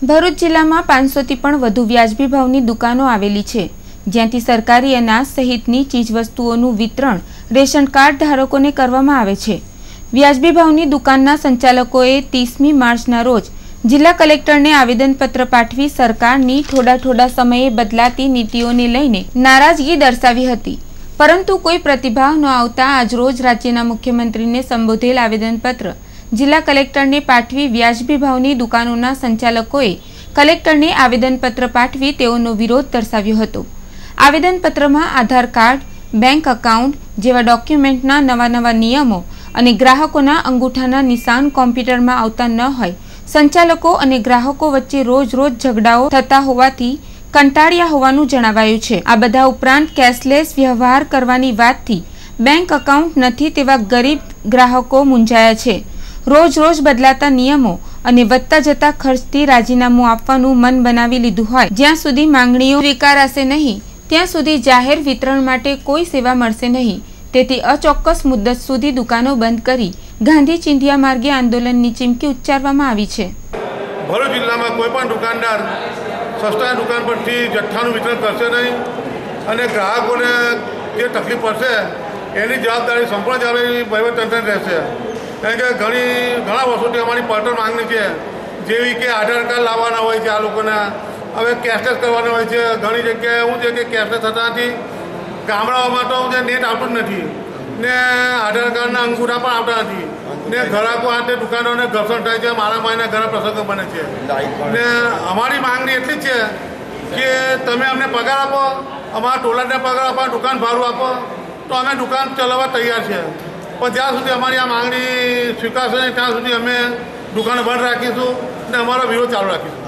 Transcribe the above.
ભરૂચ જિલ્લામાં પાંચસોથી પણ વધુ વ્યાજબી ભાવની દુકાનો આવેલી છે. જ્યાંથી સરકારી અનાજ સહિતની ચીજવસ્તુઓનું વિતરણ રેશન કાર્ડ ધારકોને કરવામાં આવે છે. વ્યાજબી ભાવની દુકાનના સંચાલકોએ ત્રીસમી માર્ચના રોજ જિલ્લા કલેક્ટરને આવેદનપત્ર પાઠવી સરકારની થોડા થોડા સમયે બદલાતી નીતિઓને લઈને નારાજગી દર્શાવી હતી. પરંતુ કોઈ પ્રતિભાવ ન આવતા આજરોજ રાજ્યના મુખ્યમંત્રીને સંબોધેલ આવેદનપત્ર જિલ્લા કલેક્ટરને પાઠવી વ્યાજબી ભાવની દુકાનોના સંચાલકોએ કલેક્ટરને આવેદનપત્ર પાઠવી તેઓનો વિરોધ દર્શાવ્યો હતો. આવેદનપત્રમાં આધાર કાર્ડ, બેંક એકાઉન્ટ જેવા ડોક્યુમેન્ટના નવા નવા નિયમો અને ગ્રાહકોના અંગૂઠાના નિશાન કોમ્પ્યુટરમાં આવતા ન હોય, સંચાલકો અને ગ્રાહકો વચ્ચે રોજ રોજ ઝઘડાઓ થતા હોવાથી કંટાળ્યા હોવાનું જણાવાયું છે. આ બધા ઉપરાંત કેશલેસ વ્યવહાર કરવાની વાતથી બેંક એકાઉન્ટ નથી તેવા ગરીબ ગ્રાહકો મૂંઝાયા છે. રોજ રોજ બદલાતા નિયમો અને વધતા જતા ખર્ચથી રાજીનામું આપવાનું મન બનાવી લીધું હોય. જ્યાં સુધી માંગણીઓ સ્વીકારાશે નહીં, ત્યાં સુધી જાહેર વિતરણ માટે કોઈ સેવા મળશે નહીં. તેથી અચોક્કસ મુદ્દત સુધી દુકાનો બંધ કરી ગાંધી ચિંધિયા માર્ગે આંદોલનની ચીમકી ઉચ્ચારવામાં આવી છે. ભરૂચ જિલ્લામાં કોઈ પણ દુકાનદાર સસ્તા દુકાન પરથી જથ્થાનું વિતરણ કરશે નહીં અને ગ્રાહકોને જે તકલીફ પડશે, એની જવાબદારી સંપૂર્ણ જવાબદારી વહીવટતંત્ર રહેશે. કારણ કે ઘણી ઘણા વર્ષોથી અમારી પડતર માંગણી છે, જેવી કે આધાર કાર્ડ લાવવાના હોય છે આ લોકોના. હવે કેશલેસ કરવાના હોય છે. ઘણી જગ્યાએ શું છે કે કેશલેસ થતા નથી. ગામડાઓમાં તો જે નેટ આવતું જ નથી. ને આધાર કાર્ડના અંગૂઠા પણ આવતા નથી. ને ગ્રાહકો હાથે દુકાનોને ઘર્ષણ થાય છે. મારા માયના ઘણા પ્રસંગો બને છે. ને અમારી માંગણી એટલી જ છે કે તમે અમને પગાર આપો, અમારા ટોલાને પગાર આપો, દુકાન ભાડું આપો, તો અમે દુકાન ચલાવવા તૈયાર છે. પણ જ્યાં સુધી અમારી આ માંગણી સ્વીકારશે ત્યાં સુધી અમે દુકાનો બંધ રાખીશું અને અમારો વિરોધ ચાલુ રાખીશું.